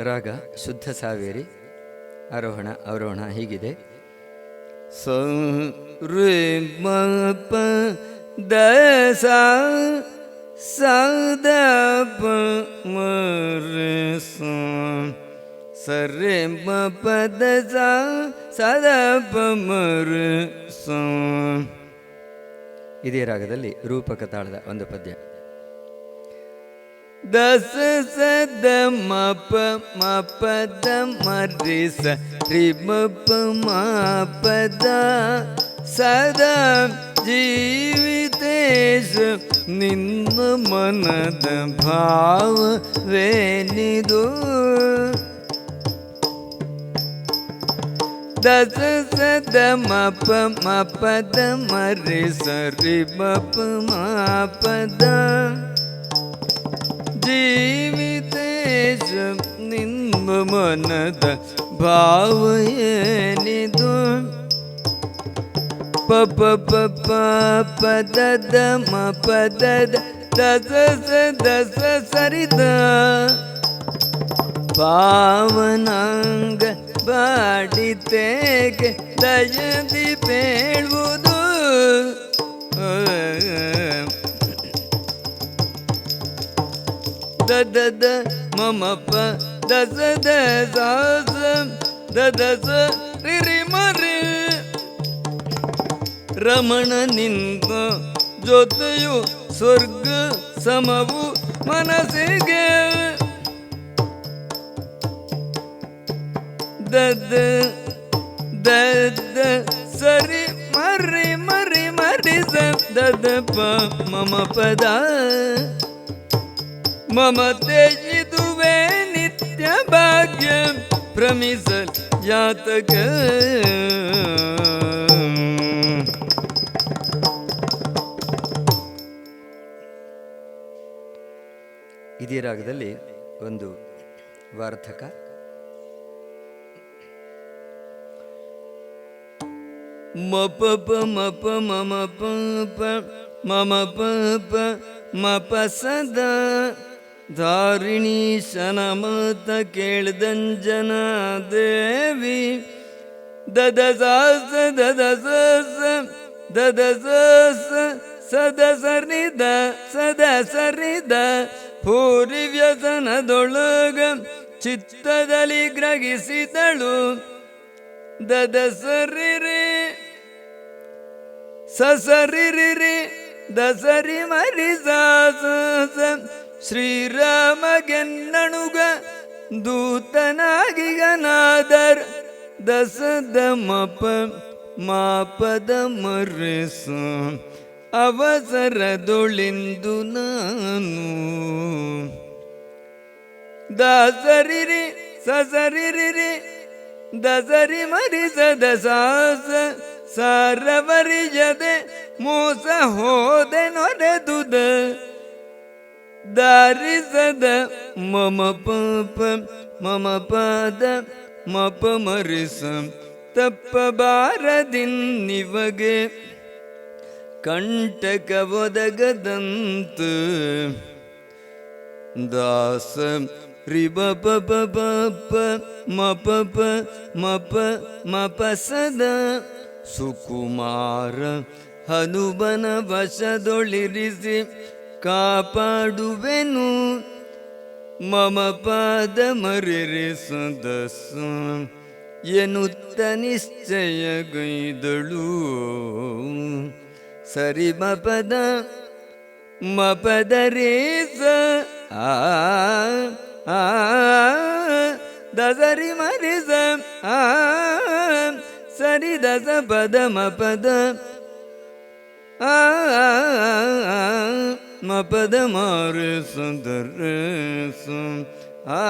ರಾಗ ಶುದ್ಧ ಸಾವೇರಿ ಆರೋಹಣ ಅವರೋಹಣ ಹೀಗಿದೆ. ಸ ರಿ ಮ ಪ ದ ಸಾ ಸ ದ ಪ ಮ ರ ಸ ಸ ರೆ ಮ ಪ ದ ಸಾ ಸ ದ ಪ ಮ ರೆ ಸ ಇದೇ ರಾಗದಲ್ಲಿ ರೂಪಕ ತಾಳದ ಒಂದು ಪದ್ಯ. दश सदमपम पदम रिसरि मद जीविश निनद भावे दु दसमा पद ऋ सरि पा पदा ಜೀವಿತೇಶ ನಿಮ್ಮ ಮನದ ಭಾವ ಏನಿದು ಪ ಪ ಪ ಪ ಪದದ ಮ ಪದದ ದಸ ಸ ದಸ ಸರಿದ ಪಾವನಾಂಗ ಬಾಡಿತೇಗೆ ದಯದಿ ಬೇಡುವುದು ದದ ಮಮ ಪ ದಸ ದ ಸಾಸ ದದಸ ರಿರಿ ಮರಿ ರಮಣ ನಿಂತ ಜೊತೆಯು ಸ್ವರ್ಗ ಸಮವು ಮನಸ್ಸಿಗೆ. ದದ ದದ ಸರಿ ಮರಿ ಮರಿ ಮರಿ ದದ ಪ ಮಮ ಪದ ಮಮತೆ ಇದುವೇ ನಿತ್ಯ ಭಾಗ್ಯ ಪ್ರಮಿಸಲ್ ಯಾತಕ ಇದೇ ರಾಗದಲ್ಲಿ ಒಂದು ವಾರ್ತಕ. ಮಪ ಪ ಮಪ ಮಮ ಪ ಪ ಮಮ ಪ ಪ ಮಪ ಸದ ಧಾರಿಣಿ ಮಾತ ಕೇಳ್ದಂಜನ ದೇವಿ. ದದ ಸಾಸ ದದ ಸಾಸ ದದ ಸಾಸ ಸದ ಸರಿದ ಸದ ಸರಿದ ಪೂರಿ ವ್ಯಸನದೊಳಗ ಚಿತ್ತದಲ್ಲಿ ಗ್ರಹಿಸಿದಳು. ದದ ಸರಿರಿ ಸಸರಿರಿ ದಸರಿ ಮರಿ ಸಾಸ ಶ್ರೀರಾಮಗೆನ್ನಣುಗ ದೂತನಾಗಿ ಗನಾದರ್ ದಸದ ಮಪ ಮಾಪದ ಮರಸ ಅವಸರದೊಳಿಂದು ನಾನು. ದಾಸರಿರಿ ಸಸರಿರಿ ದಸರಿ ಮರಿಸದ ಸಾಸ ಸಾರವರಿಯದೆ ಮೋಸ ಹೋದೆ ನೊರೆದುದ. ದಾರಿಸದ ಮಮ ಪಾಪ, ಮಮ ಪಾದ, ಮಪ ಮರಿಸ, ತಪ್ಪ ಬಾರದಿನ್ನಿವಗೆ. ಕಂಟಕ ಒದಗದಂತ ದಾಸ, ರಿಬ ಪಪ ಪ ಪ ಪ, ಮಪ ಪ ಪ ಮ ಪ ಮ ಪ ಸದ ಸುಕುಮಾರ ಹನುಬನ ವಶದೊಳಿರಿಸಿ ಕಾಪಾಡುವೆನು. ಮಮ ಪಾದ ಮರೆರೆ ಸದಸ್ಸ ಎನ್ನುತ್ತ ನಿಶ್ಚಯ ಗೈದಳು. ಸರಿ ಮ ಪದ ಮ ಪದ ರೇ ಸ ಆ ಆ, ದಸರಿ ಮರಿಸ. ಆ, ಸರಿ ದಸ ಪದ ಮ ಪದ ಆ ಮ ಪದ ಮಾರು ಸುಂದರ ಆ